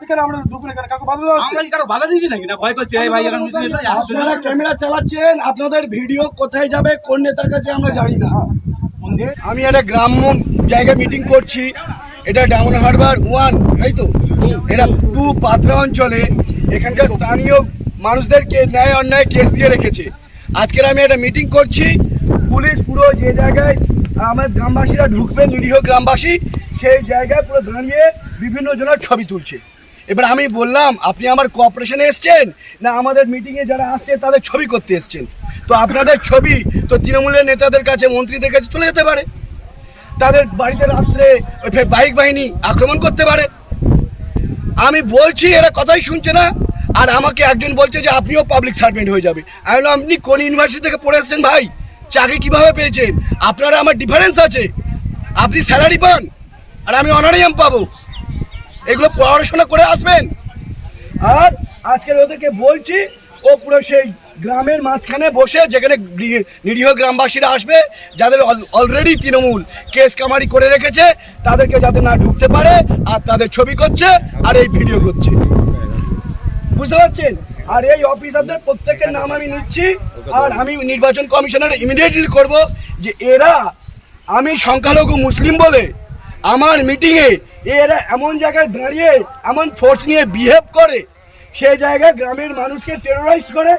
এখানে আমরা ঢুকুন এখানে কাকু বাধা হচ্ছে? আমরা কি কারও বাধা দিয়েছি নাকি? না ভয় করছে। এই ভাই এখন মিটিং এসে আসছে আপনারা ক্যামেরা চালাচ্ছেন আপনাদের ভিডিও কোথায় যাবে কোন নেতার কাছে আমরা জানি না। আমি একটা গ্রাম্য জায়গায় মিটিং করছি। এটা ডাউন হারবার ওয়ান তাই তো। এটা টু পাত্রা অঞ্চলে এখানকার স্থানীয় মানুষদেরকে ন্যায় অন্যায় কেস দিয়ে রেখেছে। আজকের আমি একটা মিটিং করছি। পুলিশ পুরো যে জায়গায় আমার গ্রামবাসীরা ঢুকবে নিরীহ গ্রামবাসী সেই জায়গায় পুরো দাঁড়িয়ে বিভিন্ন জনের ছবি তুলছে। এবার আমি বললাম, আপনি আমার কোঅপারেশনে এসছেন? না, আমাদের মিটিংয়ে যারা আসছে, তাদের ছবি করতে এসছেন। তো আপনাদের ছবি তো তৃণমূলের নেতাদের কাছে, মন্ত্রীদের কাছে চলে যেতে পারে। তাদের বাড়িতে রাত্রে বাইক বাহিনী আক্রমণ করতে পারে। আমি বলছি, এরা কথাই শুনছে না। আর আমাকে একজন বলছে যে, আপনিও পাবলিক সার্ভেন্ট হয়ে যাবে। আমি বললাম, আপনি কোন ইউনিভার্সিটি থেকে পড়ে এসেছেন ভাই? চাকরি কীভাবে পেয়েছেন? আপনারা আমার ডিফারেন্স আছে। আপনি স্যালারি পান। আর আমি অনারিয়াম পাবো। এগুলো পড়াশোনা করে আসবেন। আর আজকে ওদেরকে বলছি, ও পুরো সেই গ্রামের মাঝখানে বসে, যেখানে নিরীহ গ্রামবাসীরা আসবে, যাদের অলরেডি তৃণমূল কেস কামারি করে রেখেছে, তাদেরকে যাতে না ঢুকতে পারে, আর তাদের ছবি করছে, আর এই ভিডিও করছে। বুঝতে পারছেন? আর এই অফিসারদের প্রত্যেকের নাম আমি নিচ্ছি, আর আমি নির্বাচন কমিশনের ইমিডিয়েটলি করব যে এরা আমি সংখ্যালঘু মুসলিম বলে আমার মিটিংয়ে এরা এমন জায়গায় দাঁড়িয়ে, এমন ফোর্স নিয়ে বিহেভ করে, সেই জায়গায় গ্রামের মানুষকে টেরোরাইজ করে,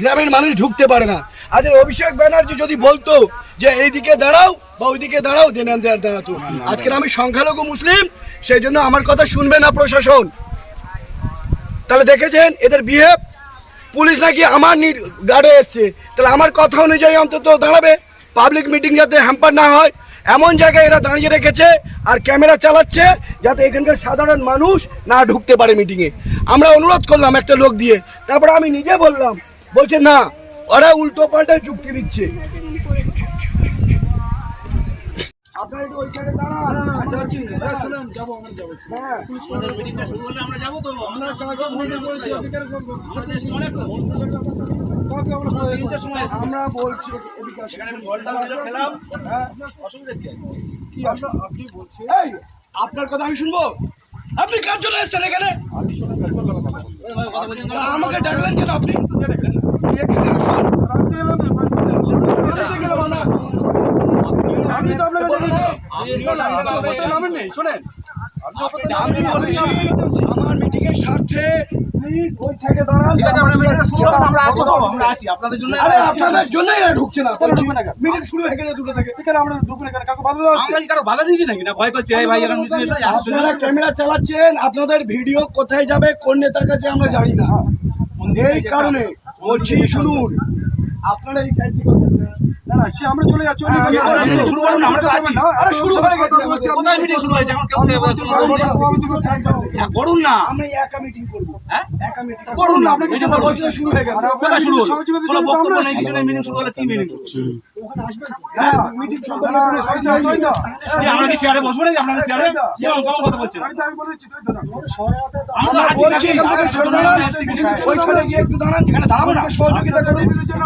গ্রামের মানুষ ঢুকতে পারে না। আজ অভিষেক ব্যানার্জি যদি বলতো যে এইদিকে দাঁড়াও বা ওইদিকে দাঁড়াও দেন দাঁড়াতো। আজকের আমি সংখ্যালঘু মুসলিম, সেই জন্য আমার কথা শুনবে না প্রশাসন। তাহলে দেখেছেন এদের বিহেভ পুলিশ নাকি আমার গার্ডে এসছে। তাহলে আমার কথা অনুযায়ী অন্তত দাঁড়াবে। পাবলিক মিটিং যাতে হ্যাম্পার না হয় এমন জায়গায় এরা দাঁড়িয়ে রেখেছে আর ক্যামেরা চালাচ্ছে যাতে এখানকার সাধারণ মানুষ না ঢুকতে পারে মিটিংয়ে আমরা অনুরোধ করলাম একটা লোক দিয়ে। তারপরে আমি নিজে বললাম, বলছে, না, ওরা উল্টো পাল্টা যুক্তি দিচ্ছে। আপনারা একটু ওই সাইডে দাঁড়ান। যাচ্ছি, দাদা, যাব, আমরা যাব। হ্যাঁ আমাদের মিটিংটা শুরু হলে আমরা যাব তো। আমরা কাজ মনে করেছি, অধিকার করব। আমাদের অনেক আমরা সবাই তিনটের সময় এসছি। আমরা বলছি হ্যাঁ। আপনার আপনি বলছেন। এই আপনার কথা আমি শুনব? আপনি কার জন্য এসেছেন এখানে। আমাকে ডাকলেন কেন আপনি? এখানে আসুন। আমি তো আপনাকে নামেন নেই, শোনেন। আমি বলেছি আমার মিটিং স্বার্থে শুরু আপনাদের জন্যই ঢুকছে না মিটিং হয়ে গেছে দুটো থেকে। এখানে আমরা ঢুকুন এখানে কাকু বাধা দেওয়া হচ্ছে? আমরা কি কারও বাধা দিয়েছি নাকি? না ভয় করছে? ভাই এখন মিটিং এসে আসছে। আপনারা ক্যামেরা চালাচ্ছেন আপনাদের ভিডিও কোথায় যাবে কোন নেতার কাছে আমরা জানি না। এই কারণে বলছি শুনুন। আপনারা এই সাইড থেকে সে আমরা চলে যাচ্ছি, হ্যাঁ, শুরু করুন আমরা তো আছি। আরে শুরু হয়ে গেছে, বলছি, কোথায় মিটিং শুরু হয়েছে? এখন কেউ। হ্যাঁ, করুন না। আমরা একা মিটিং করব। হ্যাঁ? একা মিটিং করুন না, আপনাকে মিটিং শুরু হয়ে গেছে। কোথায় শুরু হলো? কোনো বক্তব্য নেই কিছু নেই মিটিং শুরু হলে কি মিটিং ওখানে আসবেন হ্যাঁ মিটিং সম্পন্ন না, করে ওই তো, ওই তো। আমরা কি চেয়ারে বসবো নাকি আপনাদের চেয়ারে কেমন কেমন কথা বলছেন আমি তো আমি বলেছি, তুই তো না। আমরা আছি নাকি? এখান থেকে সরে দাঁড়ান ওই সাইডে গিয়ে একটু দাঁড়ান এখানে দাঁড়াবো না। সহযোগিতা করুন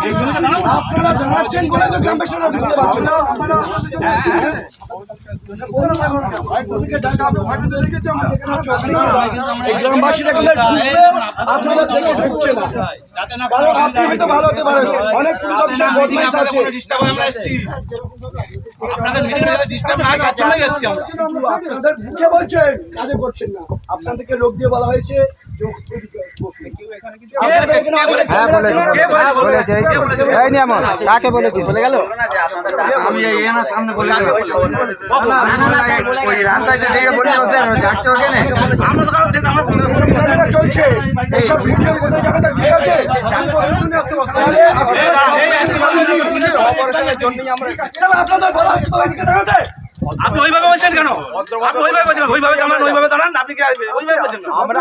এই জন্য দাঁড়াবো আপনারা দাঁড়াচ্ছেন বলে তো গ্রামবাসীরা ঢুকতে পারছেন না ওদিকে ডাকা, ভয় পেতে রেখেছি আমরা। এই গ্রামবাসীরা কিন্তু ঢুকবে আপনাদের থেকে ঢুকছে না কারণ আপনি হয়তো ভালো হতে পারেন অনেক পুলিশ অফিসার বদমাইশ আছে ডিস্টার্ব আমরা এসেছি। আপনাদের মিটিং ডিস্টার্ব না হয় তার জন্যই আমরা। আপনাদের মুখে বলছেন কাজে করছেন না। আপনাদেরকে লোক দিয়ে বলা হয়েছে হ্যাঁ বলেছে বলেছে। কাকে বলেছি? বলে গেল। আমি এনার সামনে বলে রাস্তায় বলে ডাকছে ওখানে? আমরা তো কারও থেকে আমরা ক্যামেরা চলছে। এইসব ভিডিও কোথায় যাবে ঠিক আছে? তাহলে তাহলে আপনাদের বলা হচ্ছে দাঁড়াতে। আপনি ওইভাবে বলছেন কেন? আপনি ওইভাবে বলছেন ওইভাবে জানান ওইভাবে দাঁড়ান আপনি কি ওইভাবে বলছেন আমরা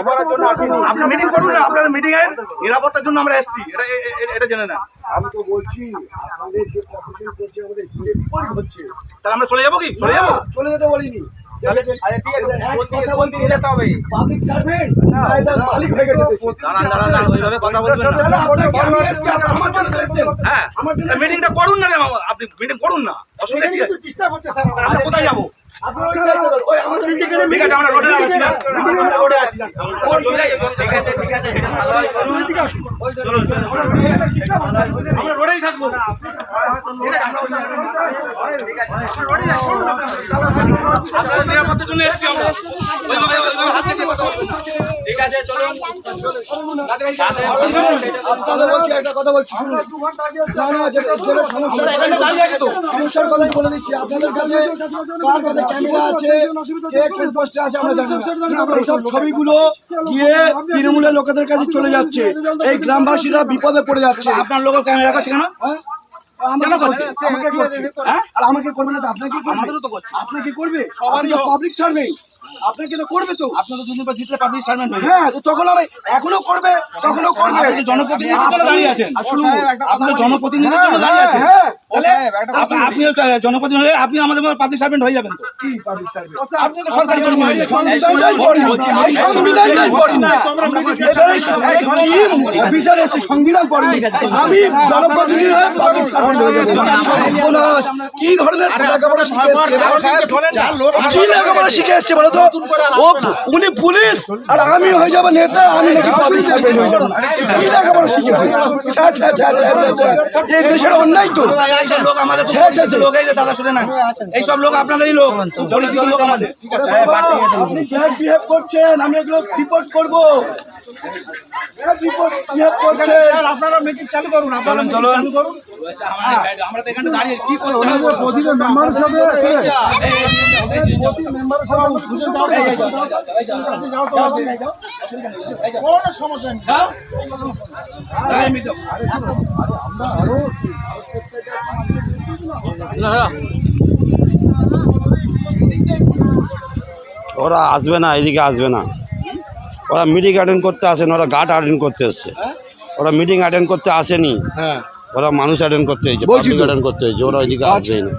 আপনাদের জন্য আসিনি। আপনি মিটিং করুন না আপনাদের মিটিং এর নিরাপত্তার জন্য আমরা এসেছি। এটা এটা জেনে না আমি তো বলছি আপনাদের যে প্রফেশন করছে আমাদের হচ্ছে। তাহলে আমরা চলে যাব কি? চলে যাব? চলে যেতে বলিনি। হয়ে। হ্যাঁ মিটিংটা করুন না আপনি মিটিং করুন না অসুবিধা কি। আমরা কোথায় যাব? আছে আমরা রোডে। ঠিক আছে ঠিক আছে। আমরা রোডেই থাকব। নিরাপত্তার জন্য এসছি আমরা ঠিক আছে চলুন আপনাদের বলছি একটা কথা বলছি শুনুন না না যেটা যেটা সমস্যা এখানে দাঁড়িয়ে আছে তো সমস্যার কথা বলে দিচ্ছি আপনাদের কাছে কার কাছে ক্যামেরা আছে কে কোন পোস্টে আছে আমরা জানি না। সব ছবিগুলো গিয়ে তৃণমূলের লোকেদের কাছে চলে যাচ্ছে এই গ্রামবাসীরা বিপদে পড়ে যাচ্ছে আপনার লোকের ক্যামেরা কাছে কেন হ্যাঁ? আমাকে হ্যাঁ? আর আমাকে করবে না আপনাকে আমাদেরও তো করছে। আপনাকে করবে? সবারই পাবলিক সার্ভে আপনাকে তো করবে তো। আপনার দুদিন পর জিতলে পাবলিক সার্ভেন্ট তো তখন আমি এখনও করবে তখনও করবে। আপনি তো জন্য দাঁড়িয়ে আছেন। আপনি তো জন্য দাঁড়িয়ে আছেন। আপনি- জনপ্রতিনিধি হয়ে আপনি আমাদের পাবলিক সার্ভেন্ট হয়ে যাবেন তো? কি পাবলিক সার্ভে আপনি তো সরকারি কর্মী। পড়ি না। অফিসার এসে সংবিধান পড়ি আমি জনপ্রতিনিধি হয়ে পাবলিক সার্ভেন্ট যাব। সর্বনাশ। কি ধরনের লেখাপড়া শিখে? লেখাপড়া শিখে এসছে বলো তো ও উনি পুলিশ আর আমি হয়ে যাব নেতা আমি নাকি পাবলিক সার্ভেন্ট হয়ে যাব কি লেখাপড়া। এই দেশের অন্যায় তো লোক আমাদের। লোক এই যে দাদা শুনে না এইসব লোক আপনাদেরই লোক পরিচিত লোক আমাদের আপনি বিহেভ করছেন আমি এগুলো রিপোর্ট করব ব্যাড রিপোর্ট বিহেভ করছেন আপনারা চালু করুন চলুন চলুন আমরা তো এখানে দাঁড়িয়ে কি করব প্রতিটা মেম্বার হিসাবে ওরা আসবে না এদিকে আসবে না ওরা মিটিং অ্যাটেন্ড করতে আসেন ওরা গার্ড অ্যাটেন্ড করতে এসছে। ওরা মিটিং অ্যাটেন্ড করতে আসেনি। হ্যাঁ। ওরা মানুষ অ্যাটেন্ড করতে হয়েছে। অ্যাটেন্ড করতে হয়েছে ওরা ওইদিকে আসবেই না।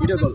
Video call.